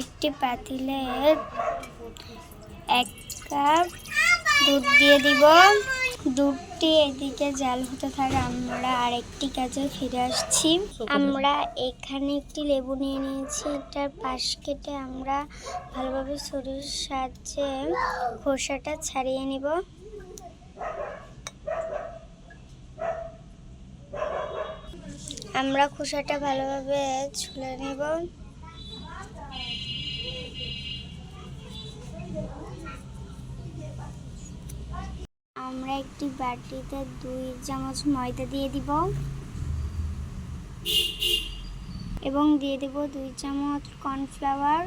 একটি পাতিলে এক কাপ দুধ দিয়ে দিব। দুধটি এদিকে জাল হতে থাকে আমরা আরেকটি কাজে ফিরে আসছি। আমরা এখানে একটি লেবু নিয়ে নিয়েছি এটার পাশ কেটে আমরা ভালোভাবে ছুরির সাহায্যে খোসাটা ছাড়িয়ে নিব। আমরা খোসাটা ভালোভাবে ছুলে নেব। আমরা একটি বাটিতে দুই চামচ ময়দা দিয়ে দিব। এবং দিয়ে দেব দুই চামচ কর্নফ্লাওয়ার।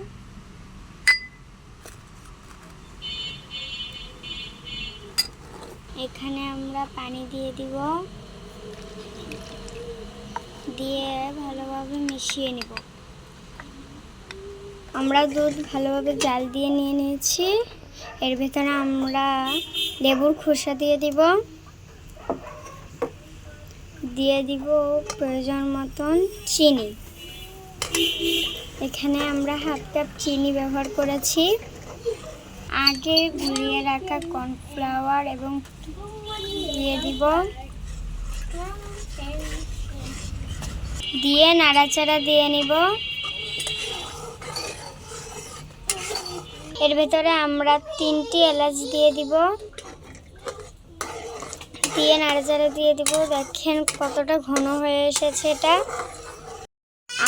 এখানে আমরা পানি দিয়ে দিব। দিয়ে ভালোভাবে মিশিয়ে নেব। আমরা দুধ ভালোভাবে জাল দিয়ে নিয়ে নিয়েছি। এর ভেতরে আমরা লেবুর খোসা দিয়ে দিব। দিয়ে দিব প্রয়োজন মতন চিনি। এখানে আমরা হাফ কাপ চিনি ব্যবহার করেছি। আগে গুলিয়ে রাখা কর্নফ্লাওয়ার এবং দিয়ে দিব। দিয়ে নাড়াচাড়া দিয়ে নিব। এর ভেতরে আমরা তিনটি এলাচ দিয়ে দিব। দিয়ে নাড়াচাড়া দিয়ে দিব। দেখেন কতটা ঘন হয়ে এসেছে এটা।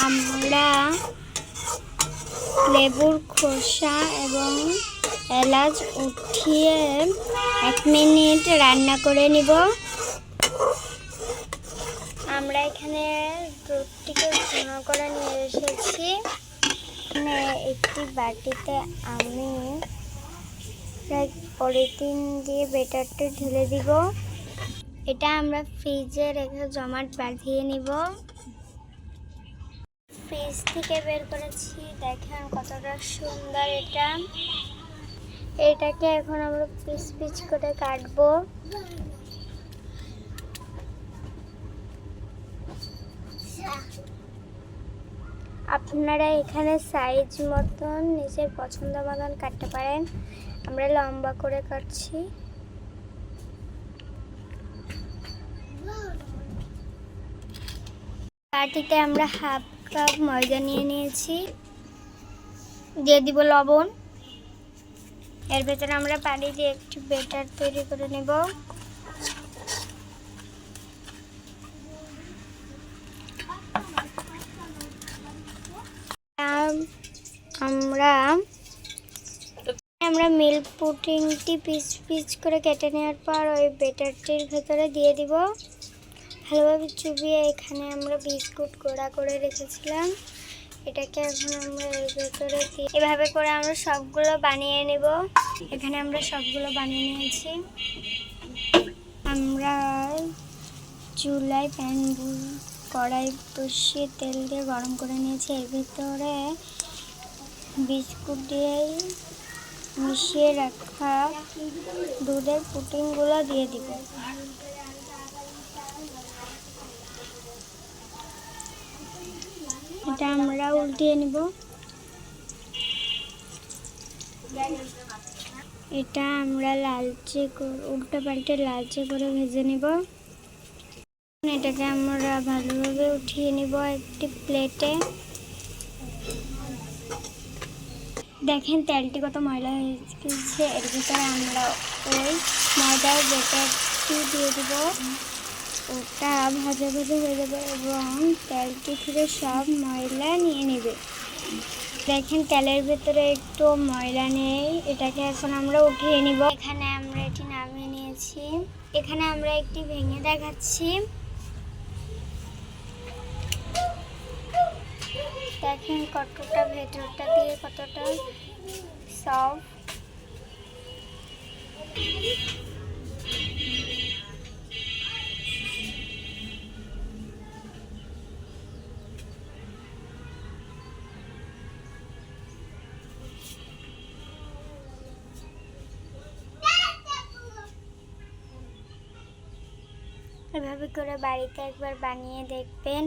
আমরা লেবুর খোসা এবং এলাচ উঠিয়ে এক মিনিট রান্না করে নিব। আমরা এখানে দুধটিকে ঘন করে নিয়ে এসেছি। এখানে একটি বাটিতে আমি পলিথিন দিয়ে বেটারটা ঢেলে দিব। এটা আমরা ফ্রিজে রেখে জমাট বাঁধিয়ে নিব। ফ্রিজ থেকে বের করেছি, দেখেন কতটা সুন্দর এটা। এটাকে এখন আমরা পিস পিস করে কাটবো। আপনারা এখানে সাইজ মতন নিজের পছন্দ মতন কাটতে পারেন। আমরা লম্বা করে কাটছি। বাটিতে আমরা হাফ কাপ ময়দা নিয়ে নিয়েছি। দিয়ে দিব লবণ। এর ভেতরে আমরা পানি দিয়ে একটু বেটার তৈরি করে নেব আম, আমরা আমরা মিল্ক পুডিংটি পিস পিস করে কেটে নেওয়ার পর ওই বেটারটির ভেতরে দিয়ে দিব। ভালোভাবে চুবিয়ে এখানে আমরা বিস্কুট গোড়া করে রেখেছিলাম। এটাকে এখন আমরা এর ভেতরে দিয়ে এভাবে করে আমরা সবগুলো বানিয়ে নেব। এখানে আমরা সবগুলো বানিয়ে নিয়েছি। আমরা চুলায় প্যান কড়াই বসিয়ে তেল দিয়ে গরম করে নিয়েছি। এর ভিতরে বিস্কুট দিয়ে মিশিয়ে রাখা দুধের পুটিংগুলো দিয়ে দিব। এটা আমরা উল্টিয়ে নিব। এটা আমরা লালচে উল্টো পাল্টে লালচে করে ভেজে নিব। এটাকে আমরা ভালোভাবে উঠিয়ে নিব একটি প্লেটে। দেখেন, তেলটি কত ময়লা হয়ে গেছে এর ভিতরে আমরা ওই ময়দার বেটারটি দিয়ে দেবো। ওটা ভাজা ভাজা হয়ে যাবে এবং তেলটি থেকে সব ময়লা নিয়ে নেবে। দেখেন, তেলের ভেতরে একটু ময়লা নেই। এটাকে এখন আমরা উঠিয়ে নিব। এখানে আমরা এটি নামিয়ে নিয়েছি। এখানে আমরা একটি ভেঙে দেখাচ্ছি। দেখেন কতটা ভেতরটা দিয়ে কতটা সফট এভাবে করে বাড়িতে একবার বানিয়ে দেখবেন।